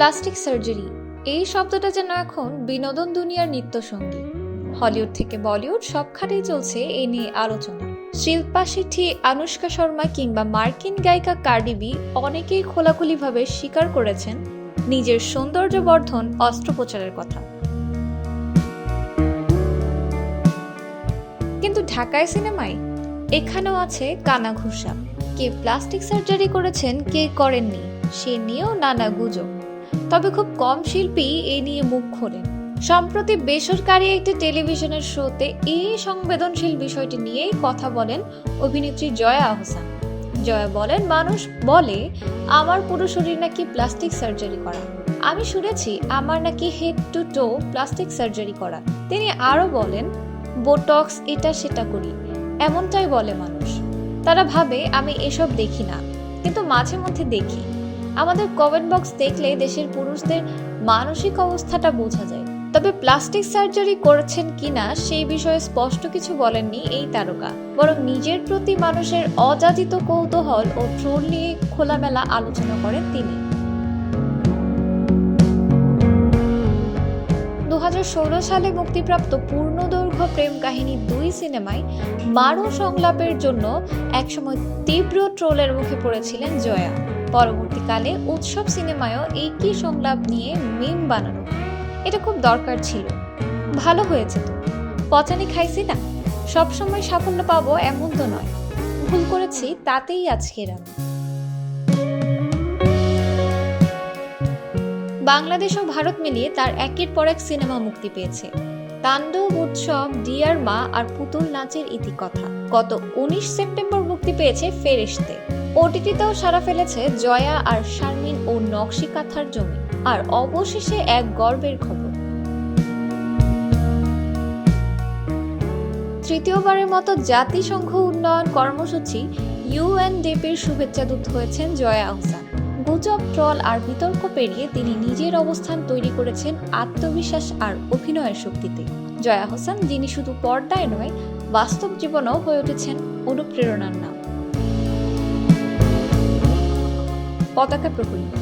Plastic surgery. এই শব্দটা যেন এখন বিনোদন দুনিয়ার নিত্যসঙ্গী। হলিউড থেকে বলিউড সবখানেই চলছে এ নিয়ে আলোচনা। শিল্পা শেঠি, আনুষ্কা শর্মা কিংবা মার্কিন গায়িকা কার্ডিবি অনেকেই খোলাখুলিভাবে স্বীকার করেছেন নিজের সৌন্দর্য বর্ধন অস্ত্রোপচারের কথা। কিন্তু ঢাকায় সিনেমায়? এখানেও আছে কানা কানাঘুষা কে প্লাস্টিক সার্জারি করেছেন, কে করেননি, সে নিয়েও নানা গুজব। তবে খুব কম শিল্পী এ নিয়ে মুখ খোলেন। সম্প্রতি বেসরকারি একটি টেলিভিশনের শোতে এই সংবেদনশীল বিষয়টি নিয়েই কথা বলেন অভিনেত্রী জয়া আহসান। জয়া বলেন, মানুষ বলে, আমার পুরো শরীর নাকি প্লাস্টিক সার্জারি করা। আমি শুনেছি, আমার নাকি head to toe plastic surgery করা। তিনি আরও বলেন বোটক্স এটা সেটা করি। এমনটাই বলে মানুষ। তারা ভাবে, আমি এসব দেখি না। কিন্তু মাঝে মধ্যে দেখি। আমাদের কমেন্ট বক্স দেখলে দেশের পুরুষদের মানসিক অবস্থাটা বোঝা যায়। তবে প্লাস্টিক সার্জারি করেছেন কিনা সেই বিষয়ে স্পষ্ট কিছু বলেননি এই তারকা। বরং নিজের প্রতি মানুষের অযাচিত কৌতূহল ও ট্রোল নিয়ে খোলামেলা আলোচনা করেন তিনি। দু হাজার ষোলো সালে মুক্তিপ্রাপ্ত পূর্ণদৈর্ঘ্য প্রেম কাহিনী দুই সিনেমায় মারু সংলাপের জন্য একসময় তীব্র ট্রোলের মুখে পড়েছিলেন জয়া। পরবর্তীকালে উৎসব সিনেমায়ও একই সংলাপ নিয়ে মিম বানানো। এটা খুব দরকার ছিল। ভালো হয়েছে তো। পচানি খাইছি না? সবসময় সাফল্য পাবো এমন তো নয়। ভুল করেছি তাতেই আজকের আমি বাংলাদেশ ও ভারত মিলিয়ে তার একের পর এক সিনেমা মুক্তি পেয়েছে। তাণ্ডব, উৎসব, ডিয়ার মা আর পুতুল নাচের ইতিকথা। গত উনিশ সেপ্টেম্বর মুক্তি পেয়েছে ফেরেশতে। ওটিটিতেও সারা ফেলেছে জয়া আর শারমিন ও নকশি কাঁথার জমি। আর অবশেষে এক গর্বের খবর। তৃতীয়বারের মতো জাতিসংঘ উন্নয়ন কর্মসূচি ইউএনডিপির শুভেচ্ছা দূত হয়েছেন জয়া আহসান। গুজব, ট্রল আর বিতর্ক পেরিয়ে তিনি নিজের অবস্থান তৈরি করেছেন আত্মবিশ্বাস আর অভিনয়ের শক্তিতে। জয়া হোসেন যিনি শুধু পর্দায় নয়, বাস্তব জীবনেও হয়ে উঠেছেন অনুপ্রেরণার নাম। পতাকা প্রহরী